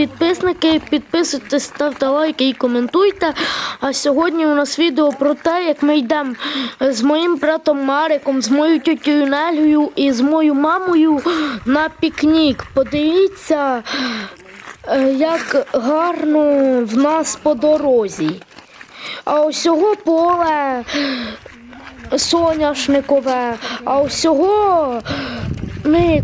підписники, підписуйтесь, ставте лайки і коментуйте. А сьогодні у нас відео про те, як ми йдемо з моїм братом Мариком, з моєю тітєю Нелею і з моєю мамою на пікнік. Подивіться, е, як гарно в нас по дорозі. А усього поле соняшникове, а усього ми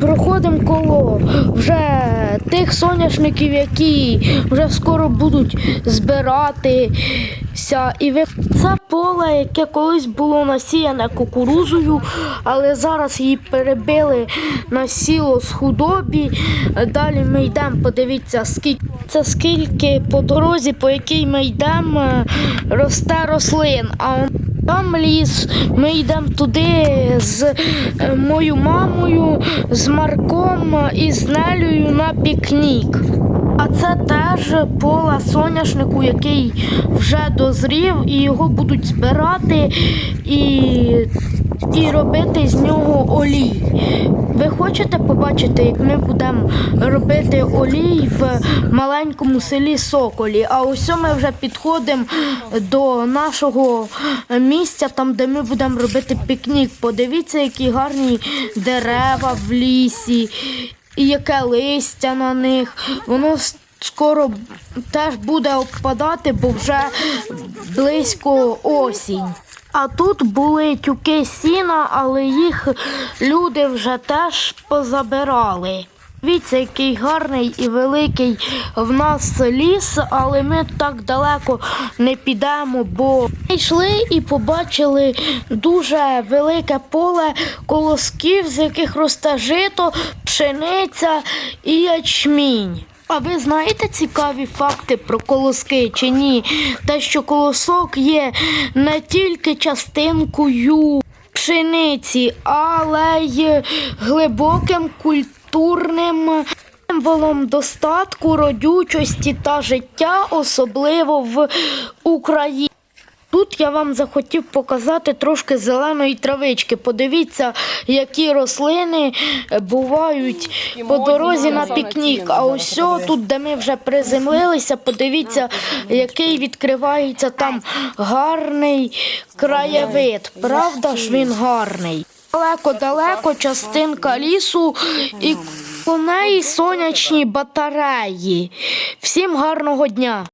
проходимо коло вже тих соняшників, які вже скоро будуть збиратися. І ви... Це поле, яке колись було насіяне кукурузою, але зараз її перебили на сіло з худобі. Далі ми йдемо, подивіться, скільки це скільки по дорозі, по якій ми йдемо, росте рослин. А там ліс, ми йдемо туди з е, моєю мамою, з Марком і з Нелею на пікнік. А це теж поле соняшнику, який вже дозрів, і його будуть збирати і, і робити з нього олій. Ви хочете побачити, як ми будемо робити олій в маленькому селі Соколі? А ось ми вже підходимо до нашого місця, там де ми будемо робити пікнік. Подивіться, які гарні дерева в лісі, і яке листя на них. Воно скоро теж буде опадати, бо вже близько осінь. А тут були тюки сіна, але їх люди вже теж позабирали. Дивіться, який гарний і великий в нас ліс, але ми так далеко не підемо, бо ми йшли і побачили дуже велике поле колосків, з яких росте жито, пшениця і ячмінь. А ви знаєте цікаві факти про колоски чи ні? Те, що колосок є не тільки частинкою пшениці, але й глибоким культурним символом достатку, родючості та життя, особливо в Україні. Тут я вам захотів показати трошки зеленої травички. Подивіться, які рослини е, бувають по дорозі на пікнік. А ось тут, де ми вже приземлилися, подивіться, який відкривається там гарний краєвид. Правда ж він гарний? Далеко-далеко частинка лісу і по неї сонячні батареї. Всім гарного дня!